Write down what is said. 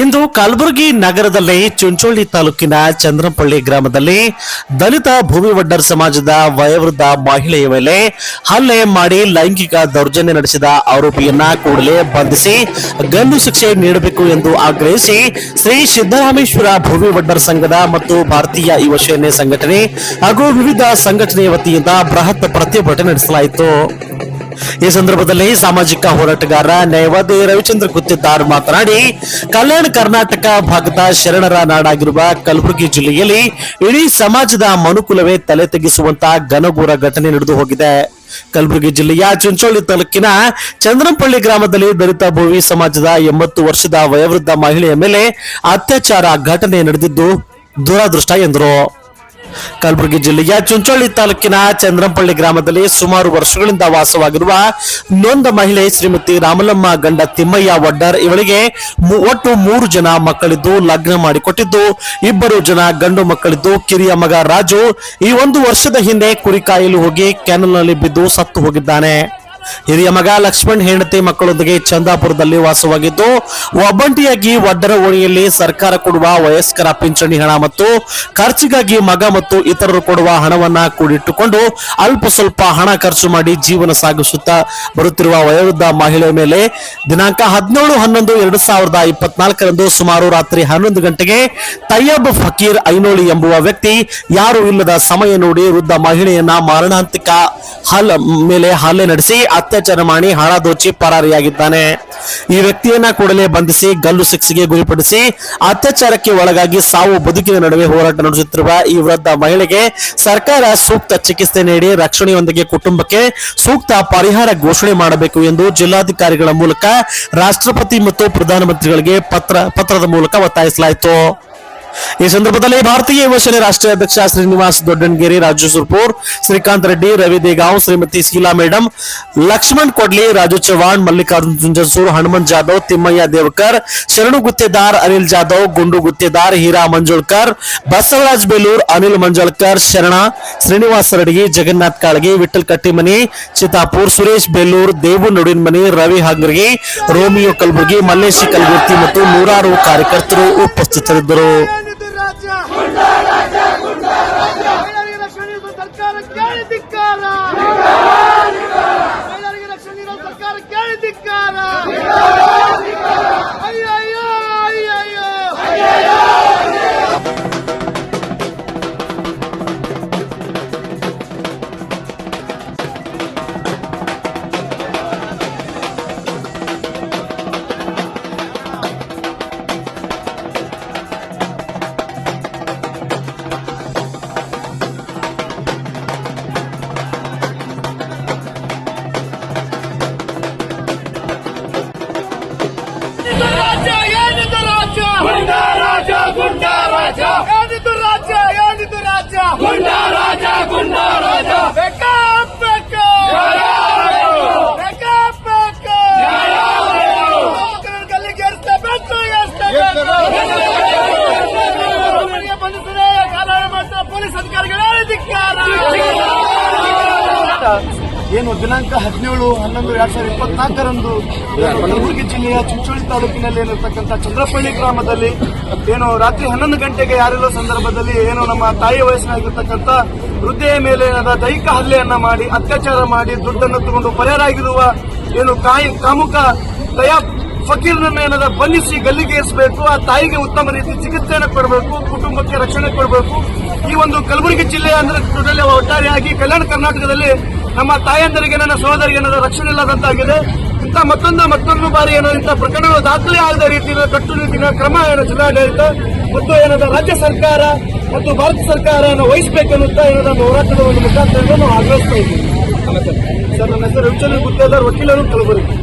ಇಂದು ಕಲಬುರಗಿ ನಗರದಲ್ಲಿ ಚುಂಚೋಳಿ ತಾಲೂಕಿನ ಚಂದ್ರಪಳ್ಳಿ ಗ್ರಾಮದಲ್ಲಿ ದಲಿತ ಭೂಮಿ ವಡ್ಡರ್ ಸಮಾಜದ ವಯೋವೃದ್ಧ ಮಹಿಳೆಯ ಮೇಲೆ ಹಲ್ಲೆ ಮಾಡಿ ಲೈಂಗಿಕ ದೌರ್ಜನ್ಯ ನಡೆಸಿದ ಆರೋಪಿಯನ್ನ ಕೂಡಲೇ ಬಂಧಿಸಿ ಗಲ್ಲು ಶಿಕ್ಷೆ ನೀಡಬೇಕು ಎಂದು ಆಗ್ರಹಿಸಿ ಶ್ರೀ ಸಿದ್ದರಾಮೇಶ್ವರ ಭೂಮಿ ವಡ್ಡರ್ ಸಂಘದ ಮತ್ತು ಭಾರತೀಯ ಯುವ ಸಂಘಟನೆ ಹಾಗೂ ವಿವಿಧ ಸಂಘಟನೆಯ ವತಿಯಿಂದ ಬೃಹತ್ ಪ್ರತಿಭಟನೆ ನಡೆಸಲಾಯಿತು. ಈ ಸಂದರ್ಭದಲ್ಲಿ ಸಾಮಾಜಿಕ ಹೋರಾಟಗಾರ ನ್ಯಾಯವಾದಿ ರವಿಚಂದ್ರ ಗುತ್ತಿದ್ದಾರ್ ಮಾತನಾಡಿ, ಕಲ್ಯಾಣ ಕರ್ನಾಟಕ ಭಾಗದ ಶರಣರ ನಾಡಾಗಿರುವ ಕಲಬುರಗಿ ಜಿಲ್ಲೆಯಲ್ಲಿ ಇಡೀ ಸಮಾಜದ ಮನುಕುಲವೇ ತಲೆ ತೆಗೆಸುವಂತಹ ಘನಘೋರ ಘಟನೆ ನಡೆದು ಹೋಗಿದೆ. ಕಲಬುರಗಿ ಜಿಲ್ಲೆಯ ಚುಂಚೋಳಿ ತಾಲೂಕಿನ ಚಂದ್ರಂಪಳ್ಳಿ ಗ್ರಾಮದಲ್ಲಿ ದಲಿತ ಭೋವಿ ಸಮಾಜದ ಎಂಬತ್ತು ವರ್ಷದ ವಯೋವೃದ್ಧ ಮಹಿಳೆಯ ಮೇಲೆ ಅತ್ಯಾಚಾರ ಘಟನೆ ನಡೆದಿದ್ದು ದುರಾದೃಷ್ಟ ಎಂದರು. ಕಲಬುರಗಿ ಜಿಲ್ಲೆಯ ಚುಂಚೋಳಿ ತಾಲೂಕಿನ ಚಂದ್ರಂಪಳ್ಳಿ ಗ್ರಾಮದಲ್ಲಿ ಸುಮಾರು ವರ್ಷಗಳಿಂದ ವಾಸವಾಗಿರುವ ನೊಂದ ಮಹಿಳೆ ಶ್ರೀಮತಿ ರಾಮಲಮ್ಮ ಗಂಡ ತಿಮ್ಮಯ್ಯ ವಡ್ಡರ್ ಇವಳಿಗೆ ಒಟ್ಟು ಮೂರು ಜನ ಮಕ್ಕಳಿದ್ದು ಲಗ್ನ ಮಾಡಿಕೊಟ್ಟಿದ್ದು. ಇಬ್ಬರು ಜನ ಗಂಡು ಮಕ್ಕಳಿದ್ದು, ಕಿರಿಯ ಮಗ ರಾಜು ಈ ಒಂದು ವರ್ಷದ ಹಿಂದೆ ಕುರಿ ಕಾಯಲು ಹೋಗಿ ಕ್ಯಾನಲ್ನಲ್ಲಿ ಬಿದ್ದು ಸತ್ತು ಹೋಗಿದ್ದಾನೆ. ಹಿರಿಯ ಮಗ ಲಕ್ಷ್ಮಣ್ ಹೆಂಡತಿ ಮಕ್ಕಳೊಂದಿಗೆ ಚಂದಾಪುರದಲ್ಲಿ ವಾಸವಾಗಿದ್ದು, ಒಬ್ಬಂಟಿಯಾಗಿ ಒಡ್ಡರ ಓಣಿಯಲ್ಲಿ ಸರ್ಕಾರ ಕೊಡುವ ವಯಸ್ಕರ ಪಿಂಚಣಿ ಹಣ ಮತ್ತು ಖರ್ಚಿಗಾಗಿ ಮಗ ಮತ್ತು ಇತರರು ಕೊಡುವ ಹಣವನ್ನ ಕೂಡಿಟ್ಟುಕೊಂಡು ಅಲ್ಪ ಸ್ವಲ್ಪ ಹಣ ಖರ್ಚು ಮಾಡಿ ಜೀವನ ಸಾಗಿಸುತ್ತಾ ಬರುತ್ತಿರುವ ವಯೋವೃದ್ಧ ಮಹಿಳೆ ಮೇಲೆ ದಿನಾಂಕ ಹದಿನೇಳು ಹನ್ನೊಂದು ಎರಡು ಸಾವಿರದ ಇಪ್ಪತ್ನಾಲ್ಕರಂದು ಸುಮಾರು ರಾತ್ರಿ ಹನ್ನೊಂದು ಗಂಟೆಗೆ ತಯ್ಯಬ್ ಫಕೀರ್ ಐನೋಳಿ ಎಂಬುವ ವ್ಯಕ್ತಿ ಯಾರು ಇಲ್ಲದ ಸಮಯ ನೋಡಿ ವೃದ್ಧ ಮಹಿಳೆಯನ್ನ ಮಾರಣಾಂತಿಕ ಹಲ್ ಮೇಲೆ ಹಲ್ಲೆ ನಡೆಸಿ ಅತ್ಯಾಚಾರ ಮಾಡಿ ಹಣ ದೋಚಿ ಪರಾರಿಯಾಗಿದ್ದಾನೆ. ಈ ವ್ಯಕ್ತಿಯನ್ನ ಕೂಡಲೇ ಬಂಧಿಸಿ, ಗಲ್ಲು ಶಿಕ್ಷೆಗೆ ಗುರಿಪಡಿಸಿ, ಅತ್ಯಾಚಾರಕ್ಕೆ ಒಳಗಾಗಿ ಸಾವು ಬದುಕಿನ ನಡುವೆ ಹೋರಾಟ ನಡೆಸುತ್ತಿರುವ ಈ ವೃದ್ಧ ಮಹಿಳೆಗೆ ಸರ್ಕಾರ ಸೂಕ್ತ ಚಿಕಿತ್ಸೆ ನೀಡಿ ರಕ್ಷಣೆಯೊಂದಿಗೆ ಕುಟುಂಬಕ್ಕೆ ಸೂಕ್ತ ಪರಿಹಾರ ಘೋಷಣೆ ಮಾಡಬೇಕು ಎಂದು ಜಿಲ್ಲಾಧಿಕಾರಿಗಳ ಮೂಲಕ ರಾಷ್ಟ್ರಪತಿ ಮತ್ತು ಪ್ರಧಾನಮಂತ್ರಿಗಳಿಗೆ ಪತ್ರ, ಪತ್ರದ ಮೂಲಕ ಒತ್ತಾಯಿಸಲಾಯಿತು. ಈ ಸಂದರ್ಭದಲ್ಲಿ ಭಾರತೀಯ ಯುವ ಸೇನೆ ರಾಷ್ಟ್ರೀಯ ಅಧ್ಯಕ್ಷ ಶ್ರೀನಿವಾಸ್ ದೊಡ್ಡನ್ಗೇರಿ ರಾಜು ಸುರ್ಪೂರ್, ಶ್ರೀಕಾಂತ್ ರೆಡ್ಡಿ, ರವಿ ದೇಗಾಂವ್, ಶ್ರೀಮತಿ ಶೀಲಾ ಮೇಡಮ್ ಲಕ್ಷ್ಮಣ್ ಕೊಡ್ಲಿ, ರಾಜು ಚವಾಣ್ ಮಲ್ಲಿಕಾರ್ಜುನ್ ಜುಂಜಸೂರ್ ಹನುಮಂತ್ ಜಾಧವ್, ತಿಮ್ಮಯ್ಯ ದೇವಕರ್, ಶರಣು ಗುತ್ತೇದಾರ್ ಅನಿಲ್ ಜಾಧವ್, ಗುಂಡು ಗುತ್ತೇದಾರ್ ಹೀರಾ ಮಂಜುಳ್ಕರ್, ಬಸವರಾಜ್ ಬೇಲೂರ್, ಅನಿಲ್ ಮಂಜುಳ್ಕರ್, ಶರಣ, ಶ್ರೀನಿವಾಸ ರೆಡ್ಡಿ, ಜಗನ್ನಾಥ್ ಕಾಳಗಿ ವಿಠಲ್ ಕಟ್ಟಿಮನಿ, ಚಿತಾಪುರ್ ಸುರೇಶ್ ಬೇಲೂರ್, ದೇವು ನುಡಿನ್ಮನಿ ರವಿ ಹಂಗರ್ಗಿ ರೋಮಿಯೋ ಕಲಬುರ್ಗಿ, ಮಲ್ಲೇಶಿ ಕಲಬುರ್ತಿ ಮತ್ತು ನೂರಾರು ಕಾರ್ಯಕರ್ತರು ಉಪಸ್ಥಿತರಿದ್ದರು. ಏನು ದಿನಾಂಕ ಹದಿನೇಳು, ಹನ್ನೊಂದು, ಎರಡ್ ಸಾವಿರದ ಇಪ್ಪತ್ನಾಲ್ಕರಂದು ಕಲಬುರಗಿ ಜಿಲ್ಲೆಯ ಚಿಂಚೋಳಿ ತಾಲೂಕಿನಲ್ಲಿ ಏನಿರ್ತಕ್ಕಂಥ ಚಂದ್ರಪಳ್ಳಿ ಗ್ರಾಮದಲ್ಲಿ ಏನು ರಾತ್ರಿ ಹನ್ನೊಂದು ಗಂಟೆಗೆ ಯಾರೆಲ್ಲೋ ಸಂದರ್ಭದಲ್ಲಿ ಏನು ನಮ್ಮ ತಾಯಿ ವಯಸ್ಸಿನಾಗಿರ್ತಕ್ಕಂಥ ವೃದ್ಧೆಯ ಮೇಲೆ ಏನಾದ ದೈಹಿಕ ಹಲ್ಲೆಯನ್ನ ಮಾಡಿ, ಅತ್ಯಾಚಾರ ಮಾಡಿ, ದುಡ್ಡನ್ನು ತಗೊಂಡು ಪರಾರಾಗಿರುವ ಏನು ಕಾಯಿ, ಕಾಮುಕ ದಯಾ ಫಕೀರ್ನನ್ನು ಏನಾದ ಬಂಧಿಸಿ ಗಲ್ಲಿಗೆ ಏರಿಸಬೇಕು, ಆ ತಾಯಿಗೆ ಉತ್ತಮ ರೀತಿ ಚಿಕಿತ್ಸೆಯನ್ನು ಕೊಡಬೇಕು, ಕುಟುಂಬಕ್ಕೆ ರಕ್ಷಣೆ ಕೊಡಬೇಕು. ಈ ಒಂದು ಕಲಬುರಗಿ ಜಿಲ್ಲೆ ಅಂದ್ರೆ ಒಟ್ಟಾರೆಯಾಗಿ ಕಲ್ಯಾಣ ಕರ್ನಾಟಕದಲ್ಲಿ ನಮ್ಮ ತಾಯಂದರಿಗೆ, ನನ್ನ ಸಹೋದರಿಗೆ ಏನಾದರೂ ರಕ್ಷಣೆ ಇಲ್ಲದಂತಾಗಿದೆ, ಇಂಥ ಮತ್ತೊಂದು ಮತ್ತೊಂದು ಬಾರಿ ಏನೋ ಇಂಥ ಪ್ರಕರಣಗಳು ದಾಖಲೆ ಆಗದ ರೀತಿಯ ಕಟ್ಟುನಿಟ್ಟಿನ ಕ್ರಮ ಏನೋ ಚುನಾವಣೆ ಮತ್ತು ಏನಾದ ರಾಜ್ಯ ಸರ್ಕಾರ ಮತ್ತು ಭಾರತ ಸರ್ಕಾರ ವಹಿಸಬೇಕನ್ನುತ್ತಾ ಏನದ ಹೋರಾಟದ ಒಂದು ಮುಖಾಂತರ ನಾವು ಆಗ್ರಹಿಸ್ತಾ ಇದ್ದೀವಿ. ಸರ್, ನನ್ನ ಹೆಸರು ರವಿಚಂದ್ರ ಗುತ್ತೇದಾರ್, ವಕೀಲರು, ಕಲಬುರಗಿ.